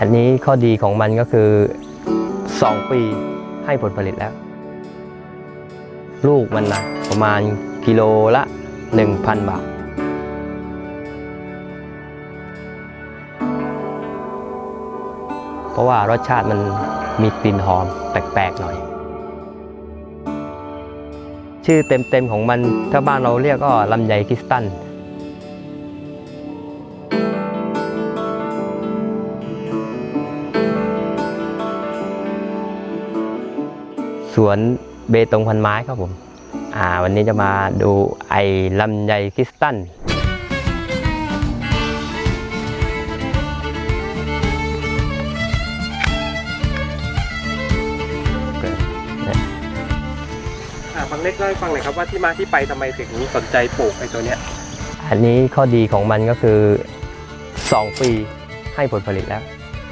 อันนี้ข้อดีของมันก็คือ 2 ปีให้ผลผลิตแล้ว ลูกมันนะประมาณกิโลละ 1,000 บาทเพราะว่ารสชาติมันมีกลิ่นหอมแปลกๆหน่อย ชื่อเต็มๆของมันถ้าบ้านเราเรียกก็ลำไยคริสตัน สวนเบตงพันไม้ครับผม อ่า วันนี้จะมาดูไอ้ลำไยคริสตัน อ่าบางเล็กเล่าให้ฟังหน่อยครับว่าที่มาที่ไปทำไมถึงสนใจปลูกไอ้ตัวเนี้ยอันนี้ข้อดีของมันก็คือ 2 ปีให้ผลผลิตแล้ว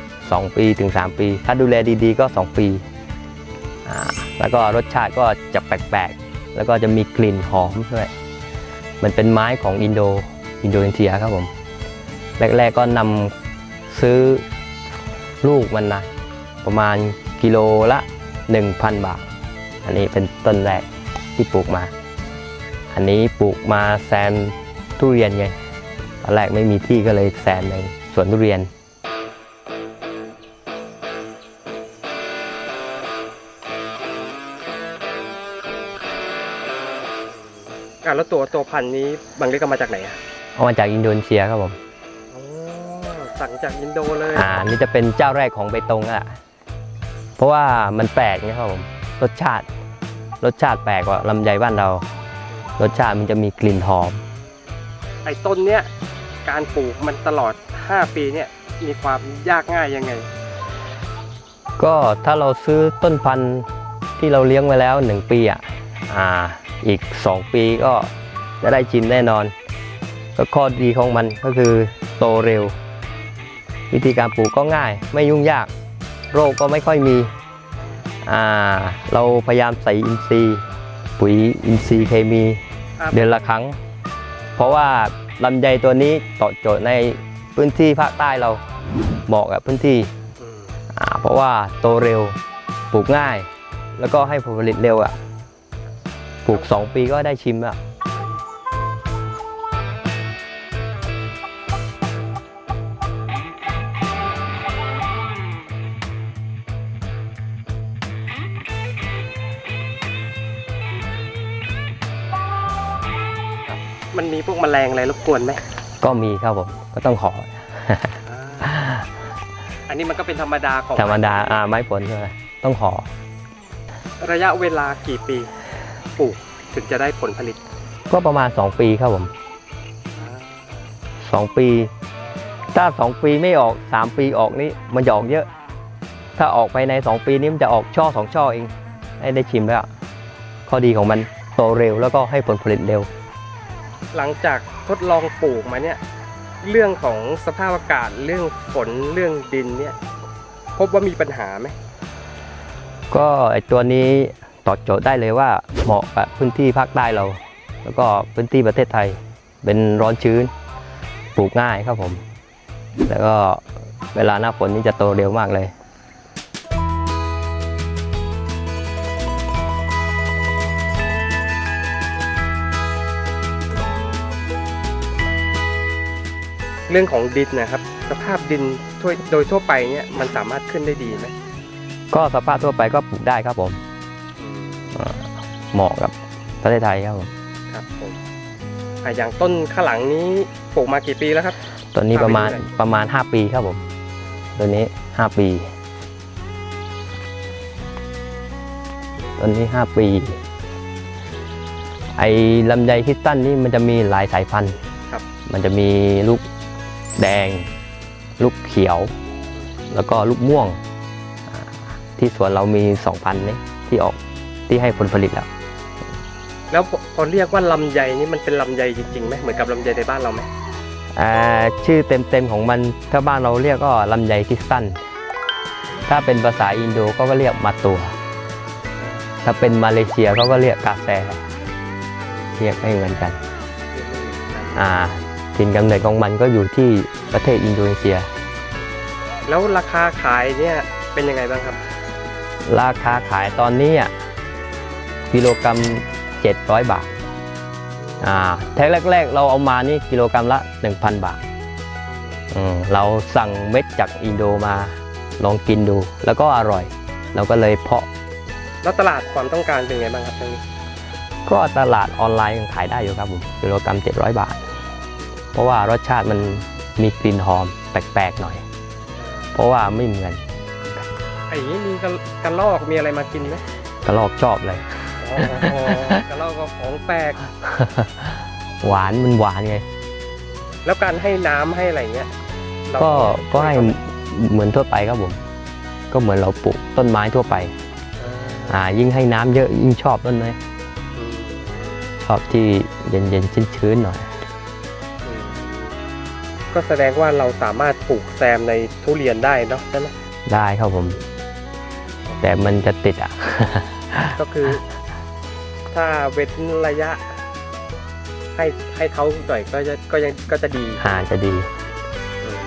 2 ปีถึง 3 ปี ถ้าดูแลดีๆก็ 2 ปีอ่า แล้วก็รสชาติก็จะแปลกๆ แล้วก็จะมีกลิ่นหอมด้วย มันเป็นไม้ของอินโดอินโดนีเซียครับผม แรกๆก็นำซื้อลูกมันนะประมาณกิโลละ 1,000 บาท อันนี้เป็นต้นแรกที่ปลูกมา อันนี้ปลูกมาแซมทุเรียนไงตอนแรกไม่มีที่ก็เลยแซมในสวนทุเรียน อ่าแล้วตัวตัวพันธุ์นี้บางเล็กก็มาจากไหนอะเอามาจากอินโดนีเซียครับผมอ๋อสั่งจากอินโดเลยอ่านี่จะเป็นเจ้าแรกของเบตงอะเพราะว่ามันแปลกนะครับผมรสชาติ รสชาติแปลกกว่าลำไยบ้านเรา รสชาติมันจะมีกลิ่นหอม ไอ้ต้นเนี้ยการปลูกมันตลอด 5 ปีเนี่ยมีความยากง่ายยังไง ก็ถ้าเราซื้อต้นพันธุ์ที่เราเลี้ยงไว้แล้ว 1 ปีอะอ่า อีก 2 ปีก็จะได้ชิมแน่นอน ก็ข้อดีของมันก็คือโตเร็ว วิธีการปลูกก็ง่าย ไม่ยุ่งยาก โรคก็ไม่ค่อยมีอ่าเราพยายามใส่อินทรีย์ปุ๋ยอินทรีย์เคมีครับเดือนละครั้ง เพราะว่าลำไยตัวนี้ตอบโจทย์ในพื้นที่ภาคใต้เราเหมาะกับพื้นที่อืมอ่าเพราะว่าโตเร็วปลูกง่าย แล้วก็ให้ผลผลิตเร็วอะ ปลูก 2 ปีก็ได้ชิมอะมันมีพวกแมลงอะไรรบกวนไหม ก็มีครับผม ก็ต้องขอ อันนี้มันก็เป็นธรรมดาของธรรมดาอ่าไม้ผลใช่ไหมต้องขอ ระยะเวลากี่ปี ปลูกถึงจะได้ผลผลิตก็ประมาณ 2 ปีครับผม 2 ปี ถ้า 2 ปีไม่ออก 3 ปีออกนี่มันจะออกเยอะ ถ้าออกไปใน 2 ปีนี้มันจะออกช่อสองช่อเองให้ได้ชิมแล้ว ข้อดีของมันโตเร็วแล้วก็ให้ผลผลิตเร็ว หลังจากทดลองปลูกมาเนี่ยเรื่องของสภาพอากาศเรื่องฝนเรื่องดินเนี่ย พบว่ามีปัญหาไหมก็ไอตัวนี้ ตอบโจทย์ได้เลยว่าเหมาะกับพื้นที่ภาคใต้เรา แล้วก็พื้นที่ประเทศไทยเป็นร้อนชื้น ปลูกง่ายครับผม แล้วก็เวลาหน้าฝนนี่จะโตเร็วมากเลยเรื่องของดินนะครับ สภาพดินทั่วโดยทั่วไปเนี่ยมันสามารถขึ้นได้ดีไหมก็สภาพทั่วไปก็ปลูกได้ครับผมอ่า เหมาะกับประเทศไทยครับผมครับผมอะอย่างต้นข้างหลังนี้ปลูกมากี่ปีแล้วครับตัวนี้ประมาณห้าปีเลยประมาณ 5 ปีครับผมตัวนี้ 5 ปีตัวนี้ 5 ปี ไอ้ลำไยคริสตันนี่มันจะมีหลายสายพันธุ์ครับ มันจะมีลูกแดง ลูกเขียว แล้วก็ลูกม่วงอ่าที่สวนเรามี 2,000นี่ที่ออก ที่ให้ผลผลิตแล้ว แล้วพอพอเรียกว่าลำไยนี่มันเป็นลำไยจริงๆไหมเหมือนกับลำไยในบ้านเราไหมอ่าชื่อเต็มๆของมันถ้าบ้านเราเรียกก็ลำไยคริสตัน ถ้าเป็นภาษาอินโดก็เรียกมาตัว ถ้าเป็นมาเลเซียเขาก็เรียกกาแฟเรียกไม่เหมือนกันอ่าถิ่นกำเนิดของมันก็อยู่ที่ประเทศอินโดนีเซีย แล้วราคาขายเนี่ยเป็นยังไงบ้างครับ ราคาขายตอนนี้อะ กิโลกรัม700 บาทอ่าแท็กแรก ๆ เราเอามานี่กิโลกรัมละ 1,000 บาทอืมเราสั่งเม็ดจากอินโดมาลองกินดู แล้วก็อร่อย เราก็เลยเพาะ แล้วตลาดความต้องการเป็นไงบ้างครับตรงนี้ ก็ตลาดออนไลน์ยังขายได้อยู่ครับผมกิโลกรัม 700 บาท เพราะว่ารสชาติมันมีกลิ่นหอมแปลกๆหน่อย เพราะว่าไม่เหมือนไอ้นี้มีกระกระลอกมีอะไรมากินไหมกระลอกชอบเลยอ๋อ กระลอกก็ของแปลก หวานมันหวานไง แล้วการให้น้ำให้อะไรเงี้ยเราก็ก็ให้เหมือนทั่วไปครับผม ก็เหมือนเราปลูกต้นไม้ทั่วไป อ่า ยิ่งให้น้ำเยอะยิ่งชอบต้นไม้อืมชอบที่เย็นเย็นชื้นชื้นๆหน่อย อืมก็แสดงว่าเราสามารถปลูกแซมในทุเรียนได้เนาะใช่ไหมได้ครับผม แต่มันจะติดอะ ก็คือ ถ้าเว้นระยะ ให้ให้เขาหน่อยก็จะก็ยังก็จะดีหาจะดีอืม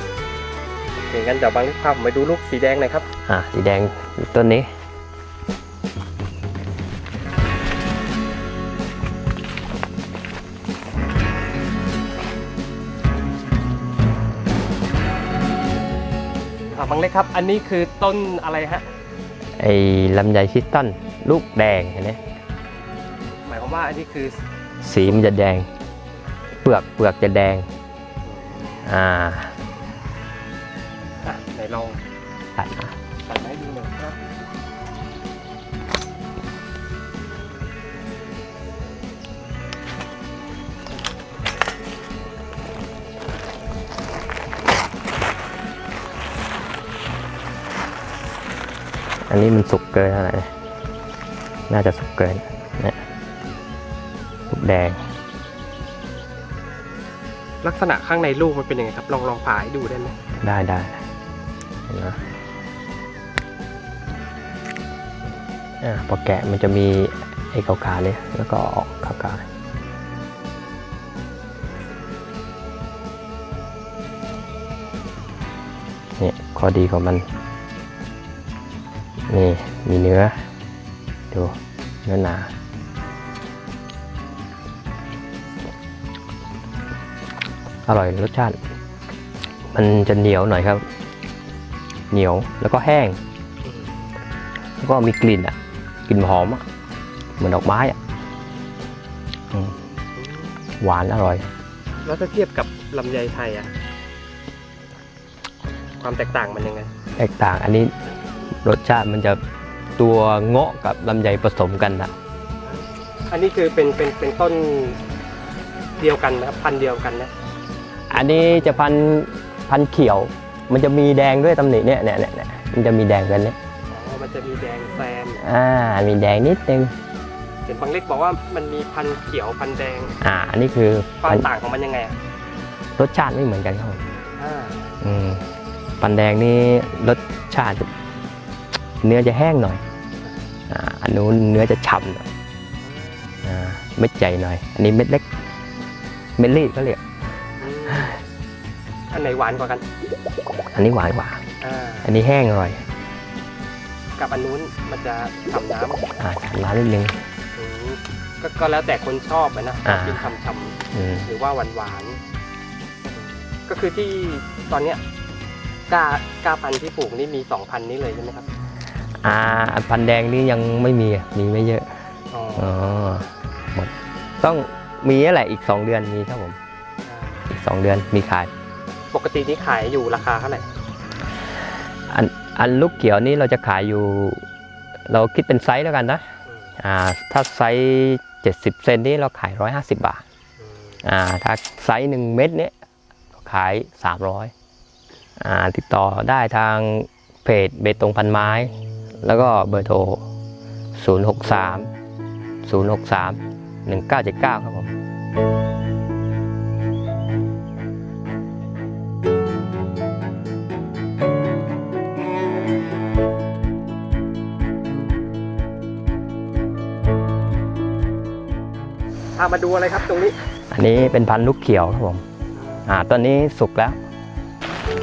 โอเคงั้นเดี๋ยวบางทีพาผมไปดูลูกสีแดงหน่อยครับ อ่าสีแดงต้นนี้ อ่าบางเล็กครับ อันนี้คือต้นอะไรฮะไอ้ลำไยชิสตันลูกแดงเห็นไหมหมาย ความว่าอันนี้คือสีมันจะแดง เปลือกเปลือกจะแดง อ่าอะไหนลองตัดมาตัดมาให้ดูหน่อยครับอันนี้มันสุกเกินอะไรนะน่าจะสุกเกินเนี่ยลูก แดง ลักษณะข้างในลูกมันเป็นยังไงครับ ลองลองผ่าให้ดูได้ไหมได้ได้เห็นไหมอ่าพอแกะมันจะมีไอ้ขาวๆเนี่ยแล้วก็ออกขาวๆเนี่ยข้อดีของมัน นี่ มีเนื้อ ดู เนื้อหนา อร่อยรสชาติ มันจะเหนียวหน่อยครับ เหนียวแล้วก็แห้ง แล้วก็มีกลิ่นอะกลิ่นหอมอะเหมือนดอกไม้อะอืมหวานอร่อย แล้วถ้าเทียบกับลำไยไทยอะความแตกต่างมันยังไง แตกต่าง อันนี้รสชาติมันจะตัวเงาะกับลำไยผสมกันนะอันนี้คือเป็นเป็นเป็นต้นเดียวกันนะครับพันธุ์เดียวกันนะ อันนี้จะพันพันเขียว มันจะมีแดงด้วยตำหนิเนี่ยเนี่ยเนี่ยเนี่ยมันจะมีแดงกันเนี่ยอ๋อมันจะมีแดงแซมอ่ามีแดงนิดนึงเห็นบางเล็กบอกว่ามันมีพันธุ์เขียวพันธุ์แดงอ่าอันนี้คือความต่างของมันยังไงอะรสชาติไม่เหมือนกันครับผมอ่าอืมปันแดงนี่รสชาติจะเนื้อจะแห้งหน่อยอ่าอันนู้นเนื้อจะฉ่ำหน่อยอ่าเม็ดใหญ่หน่อย อันนี้เม็ดเล็ก เม็ดรีดก็เรียก อืมอันไหนหวานกว่ากัน อันนี้หวานกว่า อ่า อันนี้แห้งอร่อยกับอันนู้นมันจะฉ่ำน้ำอ่าฉ่ำน้ำนิดนึง อืมก็ก็แล้วแต่คนชอบอะนะอ่า กินฉ่ำอืมๆหรือว่าหวานหวานๆก็คือที่ตอนเนี้ยกล้ากล้าพันธุ์ที่ปลูกนี่มีสองพันนี้เลยใช่ไหมครับอ่าอันพันแดงนี่ยังไม่มีอะมีไม่เยอะอ๋ออ๋อหมดต้องมีนั่นแหละอีก 2 เดือนมีครับผมอีก 2 เดือนมีขาย ปกตินี่ขายอยู่ราคาเท่าไหร่อันอันลูกเขียวนี่เราจะขายอยู่ เราคิดเป็นไซส์แล้วกันนะอ่าถ้าไซส์70 เซนนี่เราขาย 150 บาทอ่าถ้าไซส์1เม็ดเนี้ยก็ขาย 300อ่าติดต่อได้ทางเพจเบตงพันไม้ แล้วก็เบอร์โทร 063 063 1979 ครับผม มาดูอะไรครับตรงนี้ อันนี้เป็นพันธุ์ลูกเขียวครับผม อ่าต้นนี้สุกแล้ว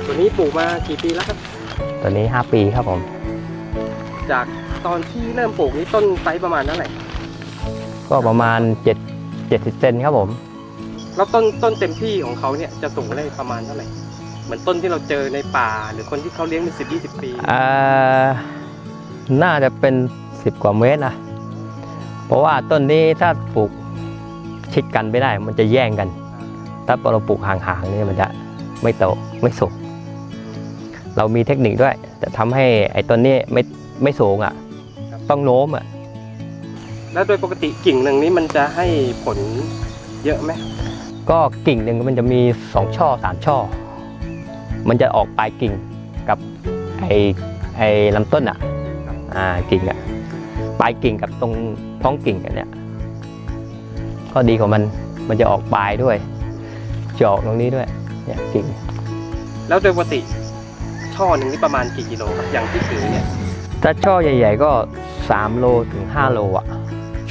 ตัวนี้ปลูกมากี่ปีแล้วครับ ตัวนี้ 5 ปีครับผม จากตอนที่เริ่มปลูกนี่ต้นไซส์ประมาณเท่าไหร่ก็ประมาณ7 70เซนครับผม แล้วต้นต้นเต็มที่ของเขาเนี่ยจะสูงได้ประมาณเท่าไหร่ เหมือนต้นที่เราเจอในป่า หรือคนที่เขาเลี้ยงเป็นสิบยี่สิบปีอ่าน่าจะเป็น 10 กว่าเมตรนะ เพราะว่าต้นนี้ถ้าปลูก ชิดกันไม่ได้ มันจะแย่งกัน ถ้าเราปลูกห่างๆนี่มันจะไม่โตไม่สุกเรามีเทคนิคด้วยแต่ทำให้ไอ้ต้นนี้ไม่ไม่สูงอะ ต้องโน้มอะ แล้วโดยปกติกิ่งหนึ่งนี้มันจะให้ผลเยอะไหมก็กิ่งหนึ่งมันจะมีสองช่อสามช่อ มันจะออกปลายกิ่งกับไอ้ไอ้ลำต้นอะ อ่ากิ่งอะปลายกิ่งกับตรงท้องกิ่งกันเนี่ย ข้อดีของมันมันจะออกปลายด้วยจะออกตรงนี้ด้วยเนี่ยกิ่งแล้วโดยปกติช่อหนึ่งนี่ประมาณกี่กิโลครับอย่างที่ถือเนี่ยถ้าช่อใหญ่ ๆ ก็ 3 โลถึง 5 โลอะ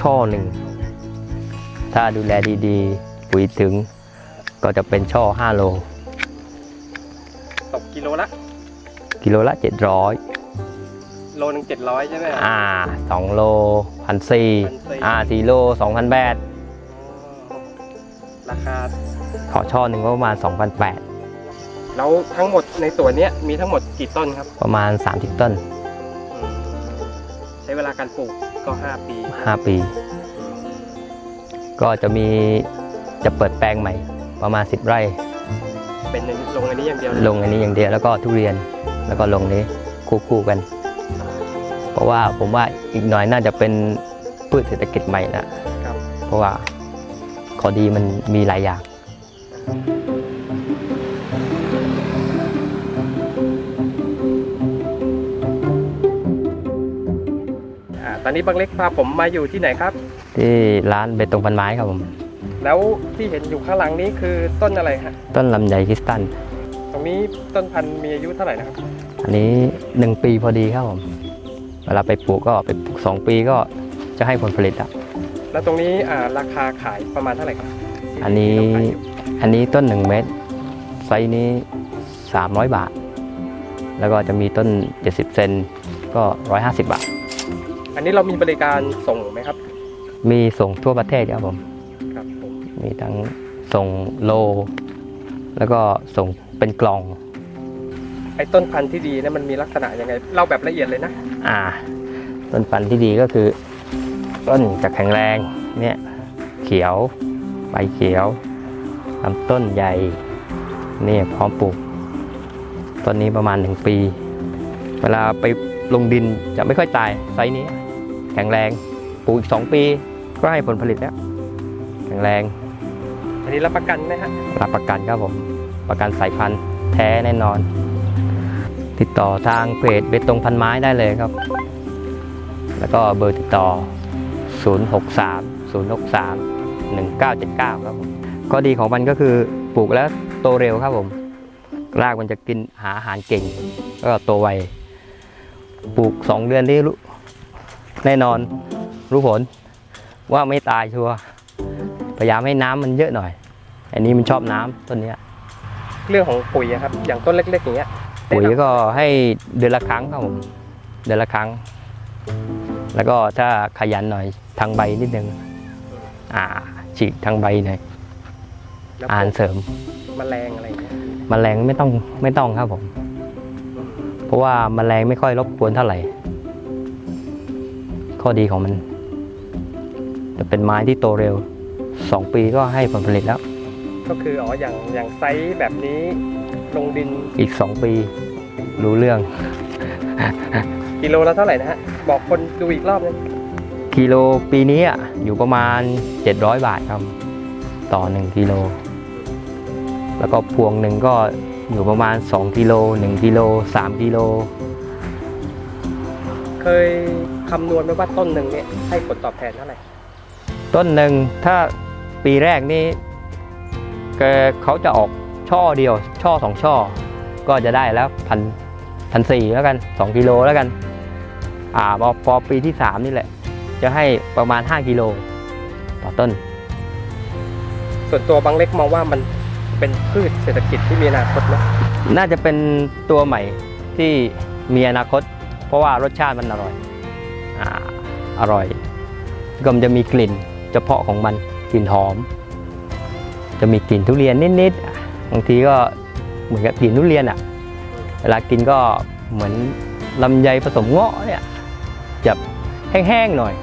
ช่อหนึ่งถ้าดูแลดีๆปุ๋ยถึง ก็จะเป็นช่อ 5 โลตกกิโลละกิโลละ 700 โลหนึ่งเจ็ดร้อยใช่ไหมอ่าสองโลพันสี่1,400อ่าสี่โลสองพันแปด ราคา ขอช่อหนึ่งก็ประมาณสองพันแปดแล้วทั้งหมดในสวนเนี้ยมีทั้งหมดกี่ต้นครับประมาณสามสิบต้น อืมใช้เวลาการปลูกก็ 5 ปีห้าปีก็จะมีจะเปิดแปลงใหม่ ประมาณสิบไร่ เป็นในลงอันนี้อย่างเดียวเลยลงอันนี้อย่างเดียวแล้วก็ทุเรียนแล้วก็ลงนี้คู่ๆกัน เพราะว่าผมว่าอีกหน่อยน่าจะเป็นพืชเศรษฐกิจใหม่นะครับ เพราะว่า ข้อดีมันมีหลายอย่าง อ่าตอนนี้บางเล็กพาผมมาอยู่ที่ไหนครับ ที่ร้านเบตงพันไม้ครับผม แล้วที่เห็นอยู่ข้างหลังนี้คือต้นอะไรฮะต้นลำไยคริสตัลตรงนี้ต้นพันธุ์มีอายุเท่าไหร่นะครับ อันนี้หนึ่งปีพอดีครับผม เวลาไปปลูกก็ไปปลูกสองปีก็จะให้ผลผลิตอะ แล้วตรงนี้อ่าราคาขายประมาณเท่าไหร่ครับอันนี้ ที่เราขายอยู่อันนี้ต้น 1 เมตร ไซส์นี้ 300 บาท แล้วก็จะมีต้น 70 เซนก็ 150 บาท อันนี้เรามีบริการส่งไหมครับมีส่งทั่วประเทศครับผม ครับผมมีทั้งส่งโล แล้วก็ส่งเป็นกล่อง ไอ้ต้นพันธุ์ที่ดีเนี่ยมันมีลักษณะยังไงเล่าแบบละเอียดเลยนะอ่าต้นพันธุ์ที่ดีก็คือ ต้นจะแข็งแรงเนี่ยเขียวใบเขียวลำต้นใหญ่เนี่ยพร้อมปลูกต้นนี้ประมาณ1ปี เวลาไปลงดินจะไม่ค่อยตายไซส์นี้ แข็งแรงปลูกอีก2ปีก็ให้ผลผลิตแล้ว แข็งแรง อันนี้รับประกันไหมฮะรับประกันครับผม ประกันสายพันธุ์แท้แน่นอน ติดต่อทางเพจเบตงพันไม้ได้เลยครับ แล้วก็เบอร์ติดต่อ 063 063 1979 ครับผมข้อดีของมันก็คือปลูกแล้วโตเร็วครับผม รากมันจะกินหาอาหารเก่ง แล้วก็โตไว ปลูก 2 เดือนนี้รู้แน่นอนรู้ผลว่าไม่ตายชัวร์พยายามให้น้ำมันเยอะหน่อย อันนี้มันชอบน้ำต้นเนี้ยเรื่องของปุ๋ยอะครับ อย่างต้นเล็กๆอย่างเงี้ยปุ๋ยก็ให้เดือนละครั้งครับผม เดือนละครั้ง แล้วก็ถ้าขยันหน่อยทางใบนิดนึงอ่า ฉีดทางใบหน่อยแล้วอ่านเสริมแมลงอะไรอย่างเงี้ยมแมลงไม่ต้องไม่ต้องครับผม เพราะว่าแมลงไม่ค่อยรบกวนเท่าไหร่ ข้อดีของมัน จะเป็นไม้ที่โตเร็ว2ปีก็ให้ผลผลิตแล้ว ก็คืออ๋ออย่างอย่างไซส์แบบนี้ลงดินอีก2ปี รู้เรื่อง กิโลละเท่าไหร่นะฮะ บอกคนดูอีกรอบนึงกิโลปีนี้อะอยู่ประมาณ 700 บาทครับ ต่อ 1กิโล แล้วก็พวงหนึ่งก็อยู่ประมาณ 2กิโล1กิโล3กิโล เคยคำนวณไหมว่าต้นหนึ่งเนี่ยให้ผลตอบแทนเท่าไหร่ ต้นหนึ่งถ้าปีแรกนี่แกเขาจะออกช่อเดียว ช่อสองช่อ ก็จะได้แล้วพันพันสี่แล้วกัน 2กิโลแล้วกัน อ่าพอพอปีที่ 3 นี่แหละ จะให้ประมาณ 5 กิโลต่อต้น ส่วนตัวบางเล็กมองว่ามันเป็นพืชเศรษฐกิจที่มีอนาคตไหมน่าจะเป็นตัวใหม่ที่มีอนาคต เพราะว่ารสชาติมันอร่อยอ่าอร่อยก็มันจะมีกลิ่นเฉพาะของมันกลิ่นหอม จะมีกลิ่นทุเรียนนิดๆอะบางทีก็เหมือนกับกลิ่นทุเรียนอะ เวลากินก็เหมือนลำไยผสมเงาะเนี่ย จะแห้งๆหน่อย